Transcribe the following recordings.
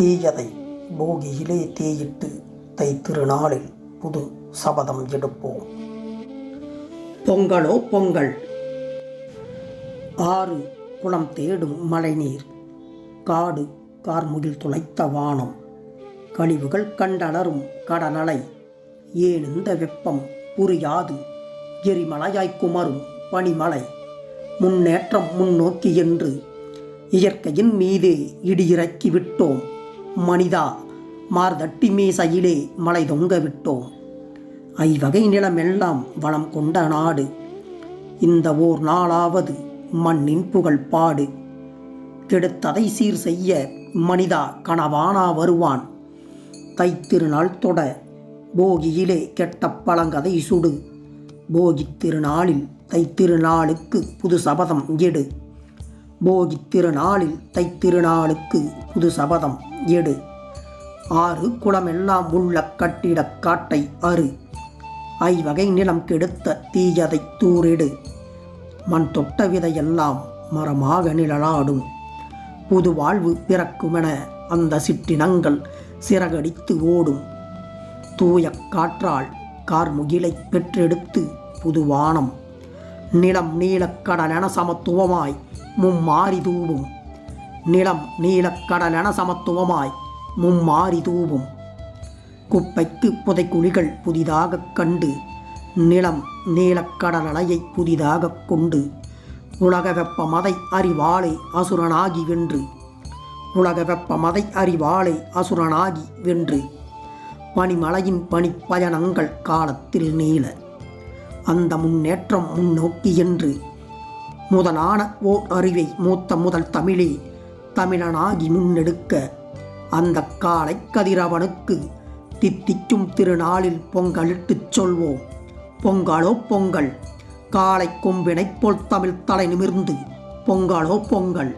தீயதை போகியிலே தீயிட்டு தை திருநாளில் புது சபதம் எடுப்போம். பொங்கலோ பொங்கல். ஆறு குளம் தேடும் மழைநீர். காடு கார்முகில் துளைத்த வானம். கழிவுகள் கண்டலரும் கடலலை. ஏன் இந்த வெப்பம் புரியாது. எரிமலையாய் குமரும் பனிமலை. முன்னேற்றம் முன்னோக்கி என்று இயற்கையின் மீதே இடியிறக்கி விட்டோம். மனிதா மார்தட்டி மீசையிலே மலை தொங்க விட்டோம். ஐவகை நிலமெல்லாம் வளம் கொண்ட நாடு. இந்த ஓர் நாளாவது மண்ணின் புகழ் பாடு கெடுத்ததை சீர் செய்ய மனிதா கனவானா வருவான். தைத்திருநாள் தொட போகியிலே கெட்ட பழங்கதை சுடு. போகித் திருநாளில் தைத்திருநாளுக்கு புது சபதம் எடு. போகித் திருநாளில் தைத்திருநாளுக்கு புது சபதம் எடு. ஆறு குளமெல்லாம் உள்ள கட்டிடக் காட்டை அறு. ஐவகை நிலம் கெடுத்த தீயதை தூரிடு மண் தொட்ட விதையெல்லாம் மரமாக நிழலாடும். புது வாழ்வு பிறக்குமென அந்த சிற்றினங்கள் சிறகடித்து ஓடும். தூய காற்றால் கார்முகிலை பெற்றெடுத்து புதுவானம் நிலம் நீலக்கடலென சமத்துவமாய் மும்மாறி தூவும். நிலம் நீலக்கடலென சமத்துவமாய் மும்மாறி தூவும். குப்பைக்கு புதைக்குழிகள் புதிதாகக் கண்டு நிலம் நீலக்கடலையை புதிதாகக் கொண்டு உலக வெப்ப மதை அறிவாளை அசுரனாகி வென்று. உலக வெப்ப மதை அறிவாளை அசுரனாகி வென்று. பனிமலையின் பனிப்பயணங்கள் காலத்தில் நீள அந்த முன்னேற்றம் முன்னோக்கி என்று. முதலான ஓர் அறிவை மூத்த முதல் தமிழே தமிழனாகி முன்னெடுக்க அந்த காலை கதிரவனுக்கு தித்திக்கும் திருநாளில் பொங்கலிட்டுச் சொல்வோம். பொங்கலோ பொங்கல் காலை கொம்பினைப் போல் தமிழ் தலை நிமிர்ந்து பொங்கலோ பொங்கல்.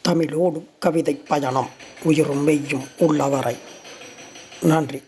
தமிழோடு கவிதை பயணம் உயிரும் மெய்யும் உள்ளவரை. நன்றி.